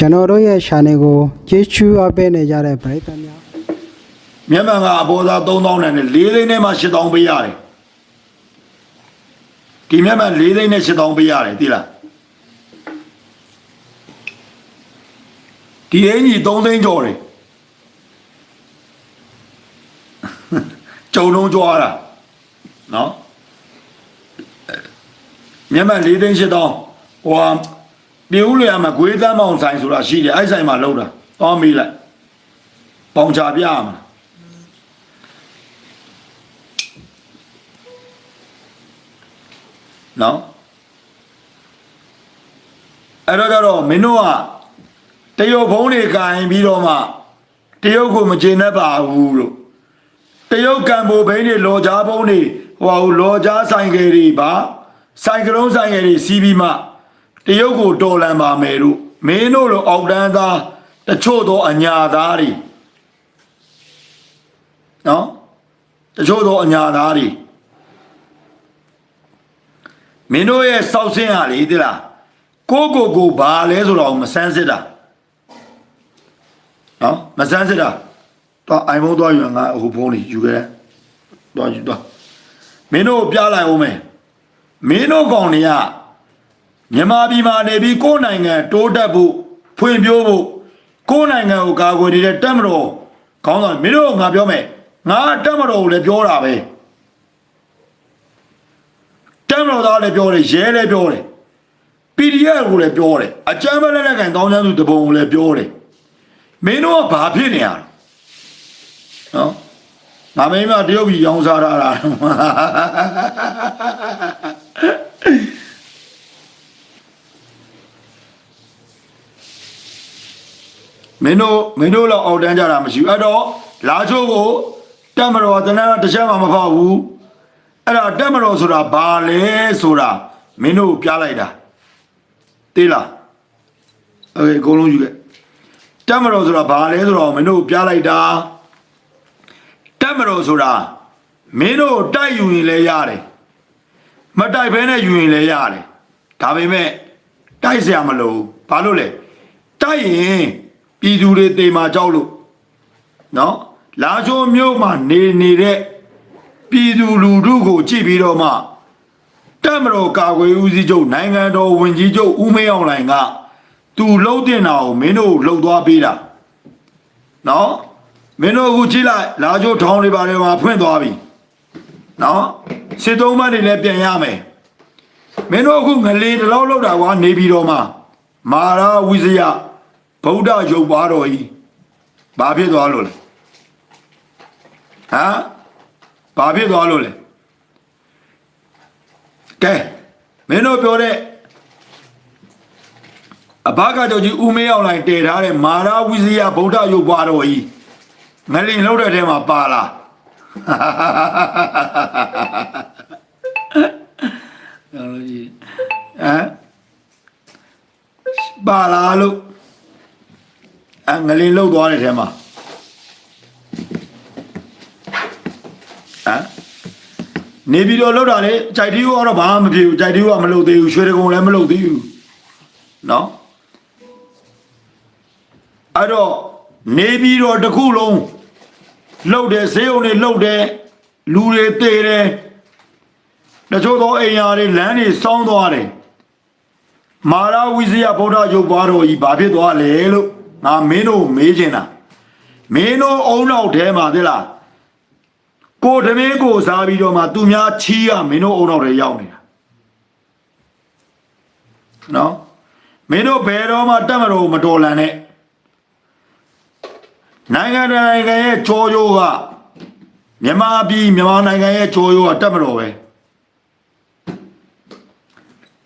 ကျွန်တော်တို့ရဲ့ channel ကိုကျေးဇူးအပ်ပေးနေကြတဲ့ပရိသတ်များမြန်မာကအပေါ်သား3000နဲ့4သိန်းနဲ့မှ8000ပေးရတယ်ဒီမြန်မာ4သိန်းနဲ့8000ပေးရတယ်သိလားဒီအင်ကြီး3သိန်းကျော်တယ်ကျုံလုံးကြွားတာနော်မြန်မာ4သိန်း8000ဟိုဟာ ပြည်ဦးလျာမှာဂွေးတန်းမောင်ဆိုင်ဆိုတာရှိတယ်အဲ့ဆိုင်မှာလောက်တာသွားမေးလိုက်ပေါင်ချပြရမှာနော်အဲ့တော့ကြတော့မင်းတို့ကတရုတ်ဖုံးတွေကင်ပြီးတော့မှတရုတ်ကိုမကျေနပ်ပါဘူးလို့တရုတ်ကံပိုဘိန်းတွေလော်ကြားဖုံးတွေဟိုဟာလော်ကြားဆိုင်ကယ်တွေပါဆိုင်ကလုံးဆိုင်ကယ်တွေစီးပြီးမှ တရုတ်ကိုတော်လန်ပါမယ်လို့မင်းတို့လိုအောက်တန်းသားတချို့သောအညာသားတွေနော်တချို့သောအညာသားတွေမင်းတို့ရဲ့စောက်ဆင်းဟာလေတိလားကိုကိုကိုဘာလဲဆိုတော့မဆန်းစစ်တာနော်မဆန်းစစ်တာတော့အိုင်ဖုန်းသွားယူရင်ငါဟိုဖုန်းလေးယူခဲ့တယ်သွားယူသွားမင်းတို့ပြလိုက်အောင်မယ်မင်းတို့ကောင်တွေက မြန်မာပြည်မှာနေပြီးကိုယ်နိုင်ငံတိုးတက်ဖို့ဖွံ့ဖြိုးဖို့ကိုယ်နိုင်ငံကိုကာကွယ်နေတဲ့တက်မတော်ခေါင်းဆောင်မင်းတို့ကငါပြောမယ်ငါတက်မတော်ကိုလည်းပြောတာပဲတမ်းတော်သားလည်းပြောတယ်ရဲလည်းပြောတယ် PDF ကိုလည်းပြောတယ်အကြမ်းဖက်လက်နက်ကန်တောင်းချမ်းသူတပုံကိုလည်းပြောတယ်မင်းတို့ကဘာဖြစ်နေရလဲနော်ငါမင်းမတရုတ်ပြည်ရောင်းစားတာလား မင်းတို့မင်းတို့တော့အောက်တန်းကြတာမရှိဘူးအဲ့တော့လာချိုးကိုတက်မတော်တနန်းတစ်ချက်မှမဖောက်ဘူး အဲ့ဒါတက်မတော်ဆိုတာဘာလဲဆိုတာမင်းတို့ပြလိုက်တာတေးလားโอเคအကုန်လုံးယူခဲ့တက်မတော်ဆိုတာဘာလဲဆိုတော့မင်းတို့ပြလိုက်တာတက်မတော်ဆိုတာမင်းတို့တိုက်ယူရင်လည်းရတယ်မတိုက်ဘဲနဲ့ယူရင်လည်းရတယ်ဒါပေမဲ့တိုက်เสียမလို့ဘာလို့လဲတိုက်ရင် ပြည်သူတွေတေမာကြောက်လို့နော်လာချိုးမြို့မှာနေနေတဲ့ပြည်သူလူထုကိုကြည့်ပြီးတော့မှတက်မတော်ကာကွယ်ဦးစီးချုပ်နိုင်ငံတော်ဝင်ကြီးချုပ်ဦးမေအောင်လှိုင်ကသူလှုပ်တင်တာကိုမင်းတို့လှုပ်သွားပေးတာနော်မင်းတို့အခုကြည့်လိုက်လာချိုးထောင်းတွေပါတယ်မှာဖွင့်သွားပြီနော်စစ်သုံးဘတ်တွေလည်းပြန်ရမယ်မင်းတို့အခုငလေတလောက်လောက်တာကွာနေပြီးတော့မှမာရာဝိဇယ ဗုဒ္ဓရုပ်ပါတော်ကြီးဘာဖြစ်သွားလို့လဲဟမ်ဘာဖြစ်သွားလို့လဲကဲမင်းတို့ပြောတဲ့အဘကကြောင့်ကြီးဦးမေးအောင်လိုက်တည်ထားတဲ့မာရဝိဇယဗုဒ္ဓရုပ်ပွားတော်ကြီးငလင်လောက်တဲ့ထဲမှာပါလားတော်လို့ကြီးဟမ်ပါလားလို့ အငလင်းလှုပ်သွားတဲ့ထဲမှာဟမ်နေပြီးတော့လှုပ်တာလေကြိုက်တီးဦးကတော့ဘာမှမဖြစ်ဘူးကြိုက်တီးဦးကမလှုပ်သေးဘူးရွှေတကုံလည်းမလှုပ်သေးဘူးနော်အဲ့တော့နေပြီးတော့တစ်ခုလုံးလှုပ်တယ်ဈေးုံတွေလှုပ်တယ်လူတွေတေတယ်တချို့သောအိမ်ယာတွေလမ်းတွေစောင်းသွားတယ်မာရဝိဇယဗုဒ္ဓရုပ်ပွားတော်ကြီးဘာဖြစ်သွားလဲလို့ ငါမင်းတို့မေးချင်တာမင်းတို့အုံနောက်ထဲမှာသိလားကိုတမင်းကိုစားပြီးတော့မှသူများချီးရမင်းတို့အုံတော့တွေရောက်နေတာနော်မင်းတို့ဘယ်တော့မှတက်မလို့မတော်လန်နဲ့နိုင်ငံတော်နိုင်ငံရဲ့ကြောရိုးကမြန်မာပြည်မြန်မာနိုင်ငံရဲ့ကြောရိုးကတက်မလို့ပဲ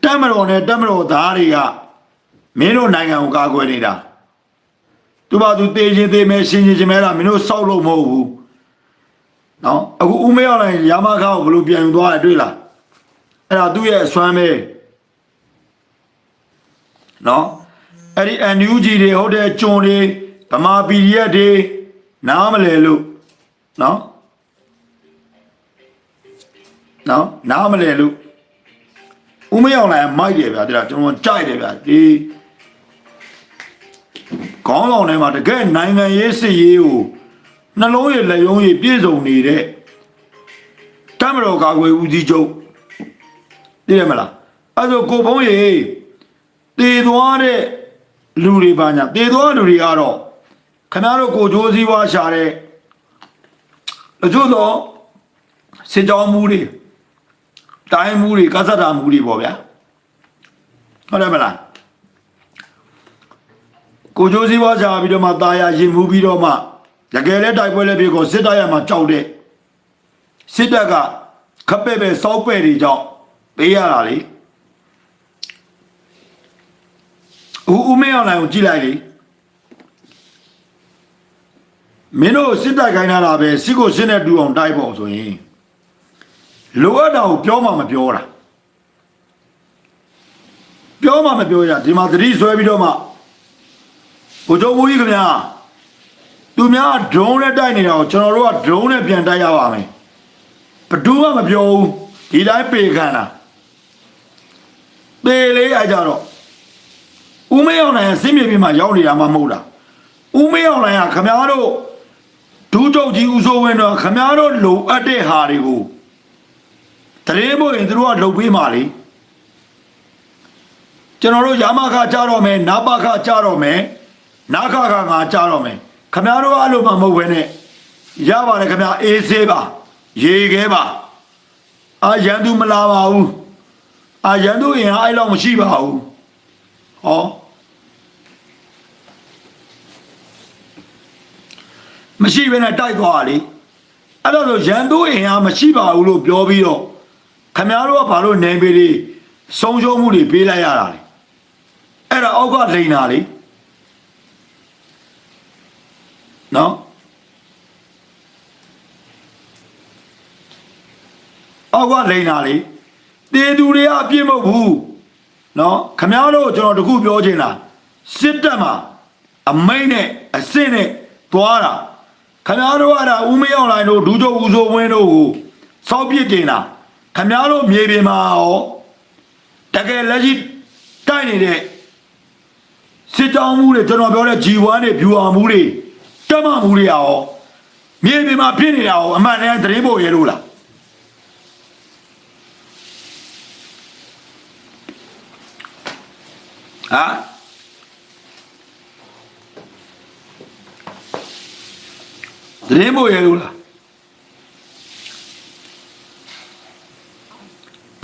တက်မလို့နဲ့တက်မလို့သားတွေကမင်းတို့နိုင်ငံကိုကာကွယ်နေတာ သူပါသူတေးချင်းသေးမယ်ရှင်းချင်းချင်းမဲတာမင်းတို့စောက်လို့မဟုတ်ဘူးနော်အခုဦးမေအောင်လိုက်ရာမခါကိုဘယ်လိုပြန်ယူသွားရတွေ့လားအဲ့ဒါသူ့ရဲ့အစွမ်းပဲနော်အဲ့ဒီ NUG တွေဟုတ်တဲ့ကျွန်တွေဗမာ PDF တွေနားမလဲလို့နော်နော်နားမလဲလို့ဦးမေအောင်လိုက်မိုက်တယ်ဗျာတဲ့ကျွန်တော်ကြိုက်တယ်ဗျာဒီ ခေါင်းဆောင်ထဲမှာတကယ်နိုင်ငံရေးစစ်ရေးကိုနှလုံးရည်လက်ယုံရည်ပြည့်စုံနေတဲ့တမတော်ကာကွယ်ဦးစီးချုပ်သိရမလားအဲ့ဒါကိုဖုံးရေတည်သွားတဲ့လူတွေပါညာတည်သွားလူတွေကတော့ခင်ဗျားတို့ကိုကြိုးစည်းဝါရှာတဲ့အကျိုးတော့စစ်ကြောင်းမှုတွေတိုင်းမှုတွေကစတာမှုတွေပေါ့ဗျာဟုတ်တယ်မလား ကိုကျိုးစည်းဝါးချပြီးတော့မှตาရရင်မှုပြီးတော့မှတကယ်လဲတိုက်ပွဲလဲပြေကိုစစ်တပ်ရမှာကြောက်တဲ့စစ်တပ်ကခပ်ပဲ့ပဲစောက်ပဲ့တွေကြောင့်ပေးရတာလေဦးဦးမင်းအောင်လိုင်ကိုကြည့်လိုက်လေမင်းတို့စစ်တပ်ခိုင်းထားတာပဲစစ်ကိုစစ်နဲ့တူအောင်တိုက်ဖို့ဆိုရင်လိုအပ်တာကိုပြောမှမပြောတာပြောမှမပြောရဒီမှာသတိဆွဲပြီးတော့မှ ဘုချုပ်မူကြီးခင်ဗျာသူများဒရုန်းနဲ့တိုက်နေတာကိုကျွန်တော်တို့ကဒရုန်းနဲ့ပြန်တိုက်ရပါမယ်ဘယ်သူမှမပြောဘူးဒီတိုင်းပေခံတာပေလေးအကြတော့ဦးမေအောင်နိုင်ကစစ်မြေပြင်မှာရောက်နေတာမှမဟုတ်တာဦးမေအောင်နိုင်ကခင်ဗျားတို့ဒူးချုပ်ကြီးဦးစိုးဝင်းတော့ခင်ဗျားတို့လိုအပ်တဲ့ဟာတွေကိုတရေမို့ရင်သူတို့ကလှုပ်ပေးမှလေကျွန်တော်တို့ရာမခကြတော့မယ်နာပခကြတော့မယ် နာခခငါကြားတော့မယ်ခမရတို့အဲ့လိုမှမဟုတ်ဘဲနဲ့ရပါတယ်ခမရအေးဆေးပါ ရေခဲပါအာရန်သူမလာပါဘူးအာရန်သူရင်အဲ့လောက်မရှိပါဘူးဟောမရှိဘဲနဲ့တိုက်သွားတာလေအဲ့တော့ဆိုရန်သူရင်ဟာမရှိပါဘူးလို့ပြောပြီးတော့ခမရတို့ကဘာလို့နေပေလေးဆုံးရှုံးမှုတွေပေးလိုက်ရတာလေအဲ့ဒါအောက်ကလိန်တာလေ နော်အောက်ကလိန်တာလေတေသူတွေကအပြစ်မဟုတ်ဘူးနော်ခမားတို့ကျွန်တော်တခုပြောချင်တာစစ်တပ်မှာအမိတ်နဲ့အစင့်နဲ့သွားတာခမားတို့ကဒါဦးမရောက်လိုင်းတို့ဒူးတို့ဦးစိုးဝင်းတို့ကိုစောက်ပြစ်တင်တာခမားတို့မြေပြင်မှာရောတကယ်လက်ရှိတိုက်နေတဲ့စစ်ကြောင်းမှုတွေကျွန်တော်ပြောတဲ့ G1 တွေ view အောင်မှုတွေ တက်မှမှုတွေရောမြေပြင်မှာဖြစ်နေတာရောအမှန်တည်းသတင်းပေါ်ရလို့လားဟာသတင်းပေါ်ရလို့လား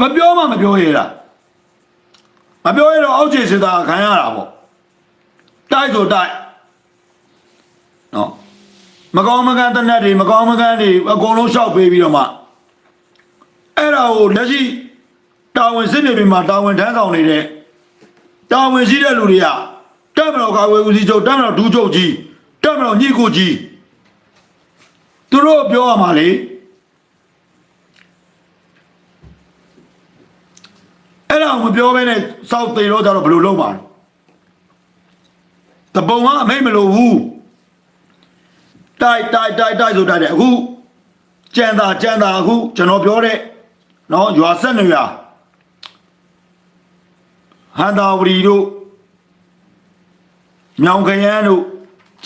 မပြောမှမပြောရတာမပြောရတော့အောက်ခြေစစ်သားခံရတာပေါ့တိုက်ဆိုတိုက် နော်မကောင်းမကန်းတနက်တွေမကောင်းမကန်းတွေအကုန်လုံးရှောက်ပေးပြီးတော့မှအဲ့ဒါကိုလက်ရှိတာဝန်စစ်မြေပြင်မှာတာဝန်ထမ်းဆောင်နေတဲ့တာဝန်ရှိတဲ့လူတွေကတက်မတော်ကာဝေဦးစီးချုပ်တက်မတော်ဒူးချုပ်ကြီးတက်မတော်ညှိကိုကြီးသူတို့ပြောရမှာလေအဲ့ဒါကိုမပြောဘဲနဲ့စောက်သေးတော့ကြတော့ဘယ်လိုလုပ်မှာလဲတပုံကအမိတ်မလို့ဘူး တိုက်တိုက်တိုက်တိုက်ဆိုတိုက်တယ်အခုကြံတာကြံတာအခုကျွန်တော်ပြောတဲ့နော်ရွာဆက်နေရဟန်တာဝရီတို့မြောင်ခရမ်းတို့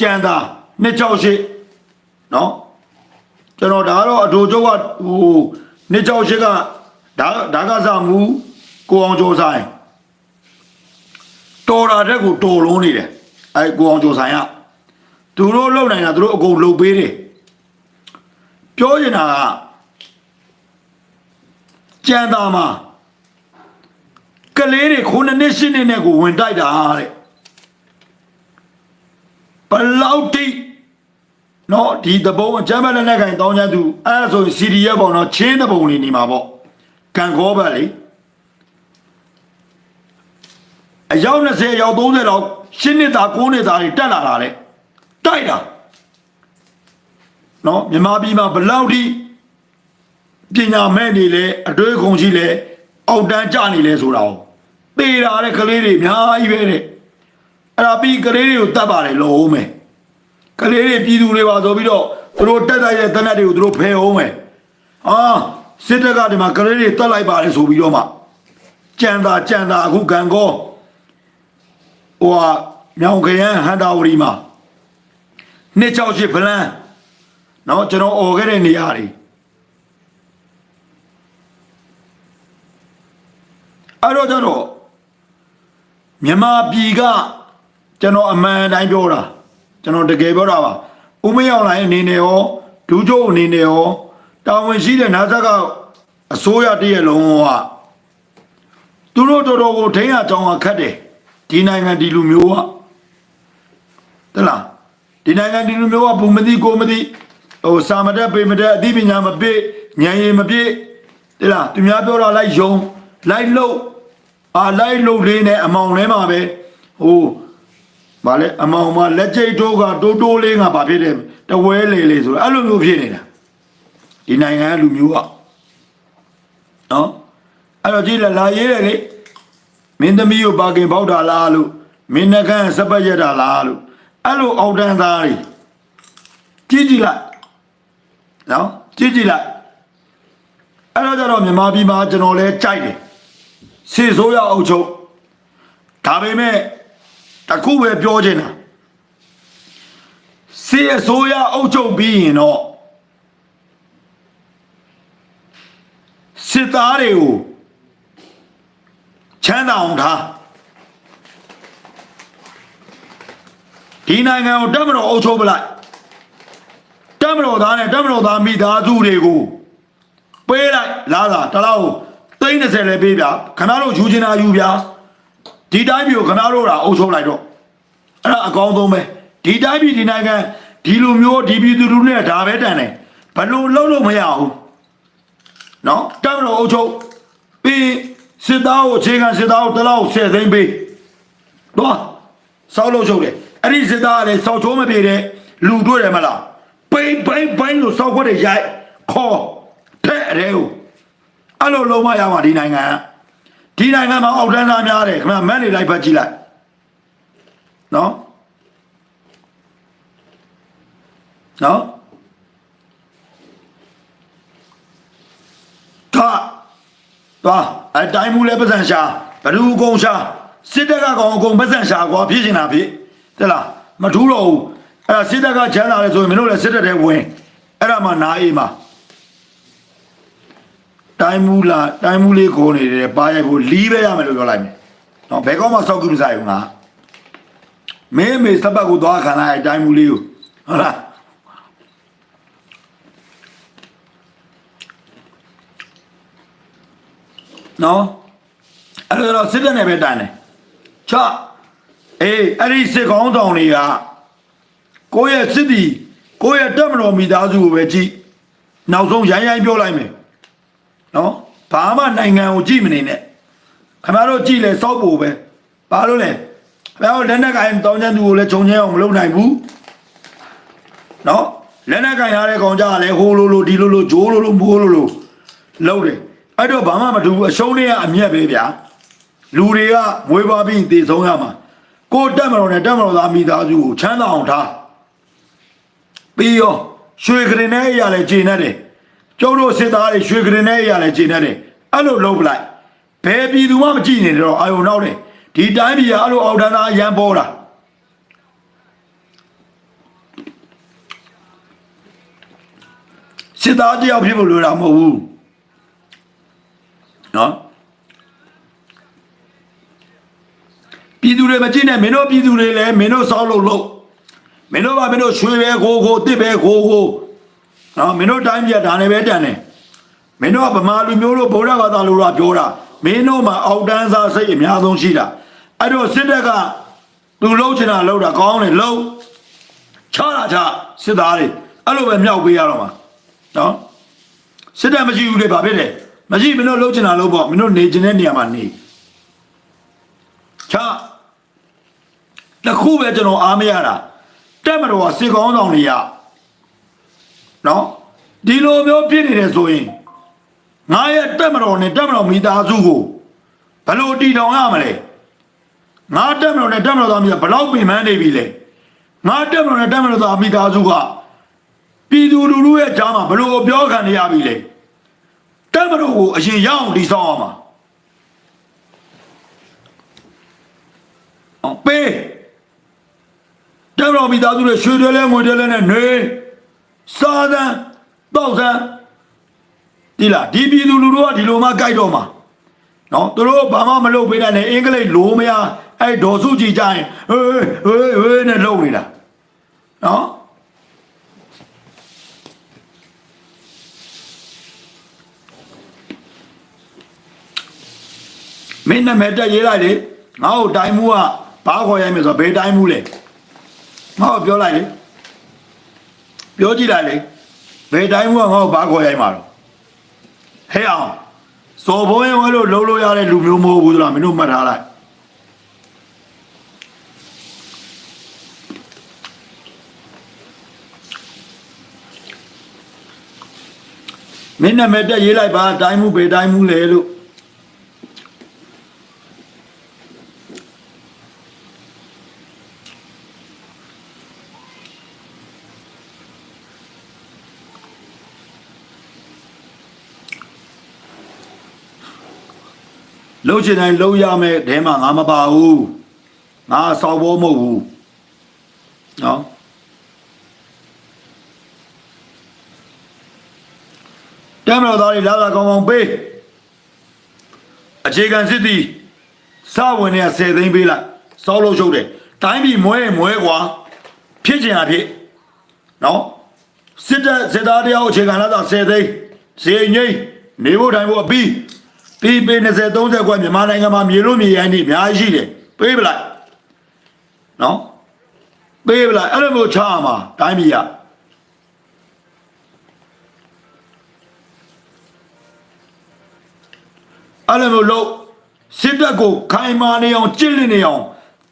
ကြံတာနှစ်ချောက်ရှိနော်ကျွန်တော်ဒါကတော့အတူချုပ်ကဟိုနှစ်ချောက်ရှိကဒါဒါကစားမှုကိုအောင်ကျော်ဆိုင်တော်တာတဲ့ကိုတော်လုံးနေတယ်အဲကိုအောင်ကျော်ဆိုင်က သူတို့လုံနိုင်တာသူတို့အကုန်လုံပေးတယ်ပြောနေတာကကြံသားမှာကလေးတွေခုနှစ်နှစ်ရှစ်နှစ်နဲ့ကိုဝင်တိုက်တာတဲ့ဘလောက်တိနော်ဒီတပုံအချမ်းဘက်လက်နဲ့ခိုင်တောင်းချမ်းသူအဲဒါဆိုရင် CDF ပေါ့နော်ချင်းတပုံနေနေမှာပေါ့ကန်ခေါ်ဘက်လေအယောက်20အယောက်30လောက်ရှင်းနှစ်သား9နှစ်သားတွေတက်လာတာလေ တိုက်တာနော်မြန်မာပြည်မှာဘလောက်ထိပညာမဲ့နေလဲအတွေးခုံရှိလဲအောက်တန်းကြနေလဲဆိုတာကိုသေတာတဲ့ကလေးတွေအများကြီးပဲတဲ့အဲ့ဒါပြီးကလေးတွေကိုတတ်ပါတယ်လို့ဟုတ်မယ်ကလေးတွေပြည်သူတွေပါဆိုပြီးတော့သူတို့တက်တိုက်တဲ့တနက်တွေကိုသူတို့ဖယ်အောင်မယ်အာစစ်တပ်ကဒီမှာကလေးတွေတက်လိုက်ပါတယ်ဆိုပြီးတော့မှကြံတာကြံတာအခုကံကောဟိုဟာမြောင်ခရမ်းဟန်တာဝရီမှာ 268ဖလန်းနော်ကျွန်တော်អော်ခဲ့တဲ့နေရာတွေအဲ့တော့ကျတော့မြန်မာပြည်ကကျွန်တော်အမှန်တိုင်းပြောတာကျွန်တော်တကယ်ပြောတာပါဦးမင်းအောင်လိုင်းအနေနဲ့ရောဒူးကျိုးအနေနဲ့ရောတာဝန်ရှိတဲ့နာဇက်ကအစိုးရတည့်ရလုံးကသူတို့တော်တော်ကိုထိန်းရကြောင်းကခတ်တယ်ဒီနိုင်ငံဒီလူမျိုးကတလား ဒီနိုင်ငံဒီလူမျိုးကဘုံမသိကိုမသိဟိုစာမတက်ပေမတက်အသိပညာမပြည့်ဉာဏ်ရည်မပြည့်တလားသူများပြောတာလိုက်ယုံလိုက်လို့အာလိုက်လို့လေးနဲ့အမောင်ထဲမှာပဲဟိုဗာလဲအမောင်မလက်ကျိတ်တို့ကတိုးတိုးလေးကဘာဖြစ်တယ်တဝဲလေလေဆိုအဲ့လိုမျိုးဖြစ်နေတာဒီနိုင်ငံကလူမျိုးကနော်အဲ့တော့ကြည့်လာလာရေးတယ်လေမင်းသမီးကိုပါကင်ပေါက်တာလားလို့မင်းနှကန်းစပတ်ရက်တာလားလို့ အဲ့လိုအောက်တန်းသားတွေကြည့်ကြည့်လိုက်နော်ကြည့်ကြည့်လိုက်အဲ့တော့ကျတော့မြန်မာပြည်မှာကျွန်တော်လဲကြိုက်တယ်စေဆိုးရအုပ်ချုပ်ဒါပေမဲ့တစ်ခုပဲပြောချင်တာစေအစိုးရအုပ်ချုပ်ပြီးရင်တော့စစ်သားတွေကိုချမ်းသာအောင်ထား ဒီနိုင်ငံကိုတက်မတော်အုပ်ချုပ်ပလိုက်တက်မတော်သားနဲ့တက်မတော်သားမိသားစုတွေကိုပေးလိုက်လာတာတလောက်သိန်း30လည်းပေးပြခဏတို့ယူချင်တာယူပြဒီတိုင်းပြည်ကိုခဏတို့တာအုပ်ချုပ်လိုက်တော့အဲ့ဒါအကောင်းဆုံးပဲဒီတိုင်းပြည်ဒီနိုင်ငံဒီလိုမျိုးဒီပြည်သူလူနဲ့ဒါပဲတန်တယ်ဘလို့လုံးလို့မရဘူးနော်တက်မတော်အုပ်ချုပ်ပြီးစစ်သားကိုအခြေခံစစ်သားကိုတလောက်10သိန်းပေးတော့စောက်လို့ချုပ်တယ် အဲ့ဒီစစ်သားကလည်းစောက်ချိုးမပြေတဲ့လူတွေ့တယ်မလားပိန်ပိန်ပိန်လို့စောက်ခွက်တွေရိုက်ခေါ်တဲ့ရဲကိုအဲ့လိုလုံးမရမှာဒီနိုင်ငံကဒီနိုင်ငံမှာအောက်တန်းသားများတယ်ခင်ဗျမန်းနေလိုက်ဖတ်ကြည့်လိုက်နော်နော်တာသွားအတိုင်းမူလဲပတ်စံရှာဘ누구ကုံရှာစစ်တပ်ကကောင်အကုန်ပတ်စံရှာကွာဖြစ်နေတာဖြစ် တဲ့လားမထူးတော့ဘူးအဲ့ဒါစစ်တပ်ကချမ်းသာလဲဆိုရင်မင်းတို့လည်းစစ်တပ်တွေဝင်အဲ့ဒါမှနားအေးမှာတိုင်းမူလာတိုင်းမူလေးကိုနေတယ်ပါရိုက်ဖို့လီးပဲရမယ်လို့ပြောလိုက်မယ်နော်ဘယ်ကောမှစောက်ကူမဆိုင်ဘူးငါမင်းမေစပတ်ကိုသွားခံလိုက်တိုင်းမူလေးကိုဟုတ်လားနော်အဲ့တော့စစ်တပ်နဲ့ပဲတန်တယ်ချ အေးအဲ့ဒီစစ်ကောင်းဆောင်တွေကကိုယ့်ရဲ့စစ်တီကိုယ့်ရဲ့တက်မတော်မိသားစုကိုပဲကြည့်နောက်ဆုံးရိုင်းရိုင်းပြောလိုက်မယ်နော်ဘာမှနိုင်ငံကိုကြည့်မနေနဲ့ခင်ဗျားတို့ကြည့်လဲစောက်ဖို့ပဲဘာလို့လဲခင်ဗျားတို့လက်နက်ကိုင်တောင်းချမ်းသူကိုလည်းခြုံချဲအောင်မလုပ်နိုင်ဘူးနော်လက်နက်ကင်ရတဲ့ကောင်ကြကလည်းဟိုလိုလိုဒီလိုလိုဂျိုးလိုလိုမိုးလိုလိုလုံးတယ်အဲ့တော့ဘာမှမထူးဘူးအရှုံးတွေကအမျက်ပဲဗျာလူတွေကမွေးပါပြီးတည်ဆုံးရမှာ ကိုတက်မတော်နဲ့တက်မတော်သားမိသားစုကိုချမ်းသာအောင်ထားပြီးရောရွှေကရင်နဲ့အရာလည်းဂျင်းနေတယ်ကျုပ်တို့စစ်သားတွေရွှေကရင်နဲ့အရာလည်းဂျင်းနေတယ်အဲ့လိုလုပ်ပလိုက်ဘယ်ပြည်သူမှမကြည့်နေတော့အာယုံနောက်တယ်ဒီတိုင်းပြည်ကအဲ့လိုအောက်တန်းသားရမ်းပေါ်တာစစ်သားတယောက်ဖြစ်ဖို့လိုတာမဟုတ်ဘူးနော် ပြည်သူတွေမကြည့်နဲ့မင်းတို့ပြည်သူတွေလည်းမင်းတို့စောက်လို့လို့မင်းတို့ကမင်းတို့ရွှေပဲကိုကိုတစ်ပဲကိုကိုနော်မင်းတို့တိုင်းပြည်ကဒါနဲ့ပဲတန်တယ်မင်းတို့ကဗမာလူမျိုးတို့ဗုဒ္ဓဘာသာလူတို့ကပြောတာမင်းတို့မှာအောက်တန်းစားစိတ်အများဆုံးရှိတာအဲ့တော့စစ်တပ်ကသူလှုပ်ချင်တာလှုပ်တာကောင်းတယ်လှုပ်ချတာချစစ်သားတွေအဲ့လိုပဲမြောက်ပေးရတော့မှာနော်စစ်တပ်မရှိဘူးလေဗာဖြစ်တယ်မရှိမင်းတို့လှုပ်ချင်တာလှုပ်ပေါ့မင်းတို့နေချင်တဲ့နေရာမှာနေချ တခုပဲကျွန်တော်အားမရတာတက်မတော်ကစေကောင်းဆောင်တွေရနော်ဒီလိုမျိုးဖြစ်နေတယ်ဆိုရင်ငါရဲ့တက်မတော်နဲ့တက်မတော်မိသားစုကိုဘယ်လိုတည်ထောင်ရမလဲငါတက်မတော်နဲ့တက်မတော်သားမိသားဘယ်လောက်ပင်ပန်းနေပြီလဲငါတက်မတော်နဲ့တက်မတော်သားမိသားစုကပြည်သူလူထုရဲ့ကြားမှာဘယ်လိုအပြောခံနေရပြီလဲတက်မတော်ကိုအရင်ရအောင်တည်ဆောက်အောင်ပါအောင်ပေး တော်မိသားစုတွေရွှေတွေလဲငွေတွေလဲနဲ့နေစားသန်းတောက်သန်းဒီလားဒီပြည်သူလူထုကဒီလိုမှကြိုက်တော့မှာနော်သူတို့ဘာမှမလုပ်ပေးနိုင်နဲ့အင်္ဂလိပ်လိုမရအဲ့ဒေါ်စုကြည်ကြရင်ဟေးဟေးဟေးနဲ့လုပ်နေတာနော်မင်းနာမည်တက်ရေးလိုက်လေငါ့ကိုတိုင်းမှုကဘာခေါ်ရိုက်မယ်ဆိုတော့ဘယ်တိုင်းမှုလဲ ငါ့ကိုပြောလိုက်လေပြောကြည့်လိုက်လေဘယ်တိုင်းမှုကငါ့ကိုဘာခေါ်ရိုက်မှာတော့ဟဲ့အောင်စော်ဘုံရင်ဝဲလို့လုံးလို့ရတဲ့လူမျိုးမဟုတ်ဘူးလားမင်းတို့မှတ်ထားလိုက်မင်းနာမည်တက်ရေးလိုက်ပါတိုင်းမှုဘယ်တိုင်းမှုလဲလို့ လှုပ်ချင်တိုင်းလှုပ်ရမယ်တဲမှာငါမပါဘူးငါစောက်ဘောမဟုတ်ဘူးနော်တမတော်သားတွေလာလာကောင်းကောင်းပေးအခြေခံစစ်သည်စဝင်နေ10သိန်းပေးလိုက်စောက်လို့ရှုပ်တယ်တိုင်းပြည်မွဲမွဲกว่าဖြစ်ချင်တာဖြစ်နော်စစ်တပ်စစ်သားတရားအခြေခံလာတာ10သိန်းဈေးငိမ့်နေဖို့တိုင်းဖို့အပြီး ပြီးပေး20 30ကွက်မြန်မာနိုင်ငံမှာမြေလို့မြေရိုင်းနေအများကြီးရှိတယ်ပေးပလိုက်နော်ပေးပလိုက်အဲ့လိုမျိုးချရမှာတိုင်းပြည်ကအဲ့လိုမျိုးလို့စစ်တပ်ကိုခိုင်မာနေအောင်ကြစ်လစ်နေအောင်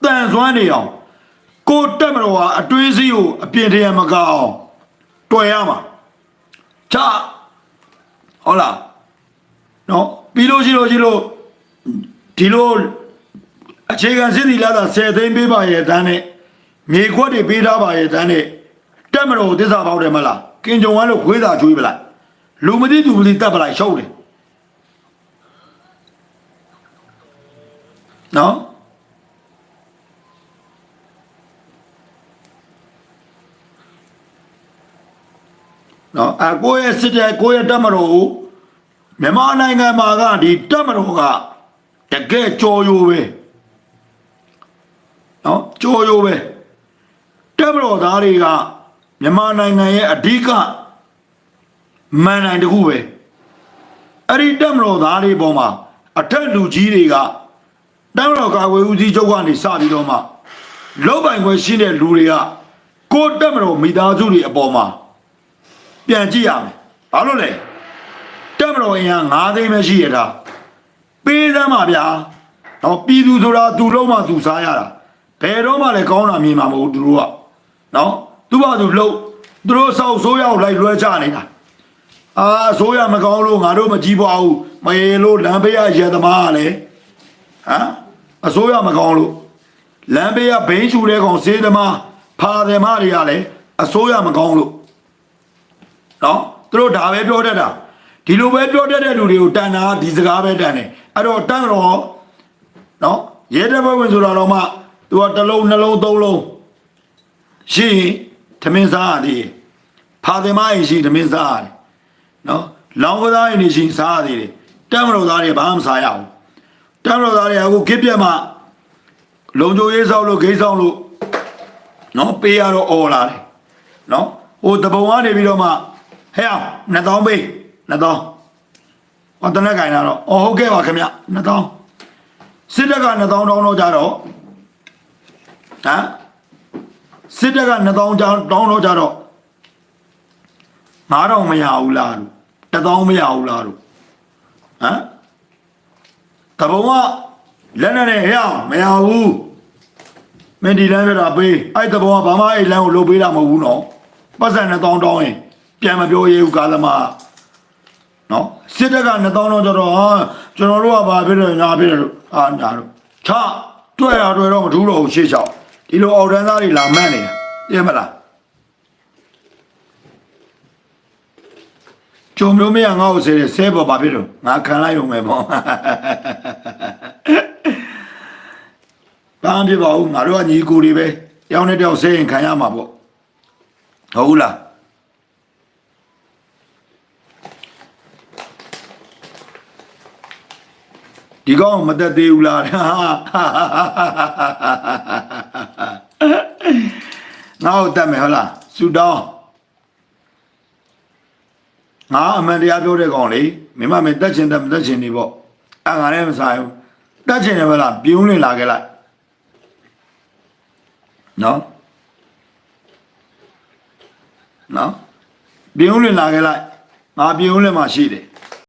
တန်ဆွမ်းနေအောင်ကိုတက်မတော်ဟာအတွင်းစည်းကိုအပြင်ထရမကအောင်တွေ့ရမှာချဟုတ်လားနော် ပြီးလို့ရှိလို့ရှိလို့ဒီလိုအခြေခံစစ်တီလာတာ10သိန်းပေးပါရဲ့တန်းနဲ့မြေခွက်တွေပေးထားပါရဲ့တန်းနဲ့တက်မတော်သစ္စာပေါက်တယ်မလားကင်ကြုံကလို့ခွေးသာကျွေးပလိုက်လူမသိသူမသိတက်ပလိုက်ရှုပ်တယ်နော်နော်အကိုရဲ့စစ်တဲ့ကိုရဲ့တက်မတော်ကို မြန်မာနိုင်ငံမှာကဒီတက်မတော်ကတကယ်ကြော်ယိုပဲနော်ကြော်ယိုပဲတက်မတော်သားတွေကမြန်မာနိုင်ငံရဲ့အဓိကမန်နိုင်တစ်ခုပဲအဲ့ဒီတက်မတော်သားတွေပေါ်မှာအထက်လူကြီးတွေကတက်မတော်ကာကွယ်ဦးစီးချုပ်ကနေစပြီးတော့မှလောက်ပိုင်ခွင့်ရှိတဲ့လူတွေကကိုယ်တက်မတော်မိသားစုတွေအပေါ်မှာပြန်ကြည့်ရမယ်ဘာလို့လဲ တက်မတော်ရင်က9သိန်းပဲရှိရတာပေးသမ်းပါဗျာတော့ပြည်သူဆိုတာသူလုံးမှသူစားရတာဘယ်တော့မှလည်းကောင်းတာမြင်မှာမဟုတ်သူတို့ကနော်သူ့ဘာသူလုံးသူတို့ဆောက်ဆိုးရောက်လိုက်လွှဲချနေတာအာဆိုးရမကောင်းလို့ငါတို့မကြည့်ပါဘူးမရေလို့လမ်းဘေးရရဲသမားကလည်းဟမ်အစိုးရမကောင်းလို့လမ်းဘေးကဘိန်းချူတဲ့ကောင်စေးသမားဖာသမားတွေကလည်းအစိုးရမကောင်းလို့နော်သူတို့ဒါပဲပြောတတ်တာ ဒီလိုပဲပြောတတ်တဲ့လူတွေကိုတန်တာဒီစကားပဲတန်တယ်အဲ့တော့တန်တော့နော်ရဲတဲ့ဘက်ဝင်ဆိုတာတော့မှသူကတစ်လုံးနှလုံးသုံးလုံးရှိရင်သမင်းစားရသေးတယ်ဖာသမားရင်ရှိရင်သမင်းစားရတယ်နော်လောင်းကစားရင်ရှိရင်စားရသေးတယ်တန်မတော်သားတွေဘာမှမစားရဘူးတန်မတော်သားတွေအခုခစ်ပြက်မှလုံချိုရေးဆောင်လို့ဂိမ်းဆောင်လို့နော်ပေးရတော့អော်လာတယ်နော်ဟိုတပုံကနေပြီးတော့မှဟဲ့အောင်2000ပေး 2000ဟောတနက်ကင်လာတော့အော်ဟုတ်ကဲ့ပါခင်ဗျ2000စစ်တပ်က2000တောင်းတော့ကြတော့ဟမ်စစ်တပ်က2000တောင်းတောင်းတော့ကြတော့9000မရဘူးလားလို့1000မရဘူးလားလို့ဟမ်တပုံကလက်နဲ့ဟဲ့အောင်မရဘူးမင်းဒီလမ်းပြတာပေးအဲ့တဘောကဘာမှအဲ့လမ်းကိုလုပ်ပေးတာမဟုတ်ဘူးနော်ပတ်စံနဲ့တောင်းတောင်းရင်ပြန်မပြောရဘူးကာသမား နော်စစ်တပ်က2000တော့ကျတော့ဟာကျွန်တော်တို့ကဘာဖြစ်လဲညာဖြစ်တယ်လို့အာညာတို့ချတွေ့ရတွေ့တော့မထူးတော့ဘူးရှေ့လျှောက်ဒီလိုအော်တန်းသားတွေလာမှန်းနေတာသိမလားကြုံမျိုးမရငါ့ကိုဆဲတယ်ဆဲပေါ်ဘာဖြစ်လို့ငါခံလိုက်ရုံပဲပေါ့ဘာမှဖြစ်ပါဘူးငါတို့ကညီကိုတွေပဲတယောက်နဲ့တယောက်ဆဲရင်ခံရမှာပေါ့ဟုတ်ဘူးလား ဒီကောင်မတက်သေးဘူးလားငါ့ကိုတက်မယ်ဟုတ်လားဆူတောင်းငါအမှန်တရားပြောတဲ့ကောင်လေမိမမေတက်ချင်တက်မတက်ချင်နေပေါ့အဲ့ငါလည်းမဆိုင်ဘူးတက်ချင်တယ်မလားပြုံးနေလာခဲ့လိုက်နော်နော်ပြုံးနေလာခဲ့လိုက်ငါပြုံးနေမှရှိတယ်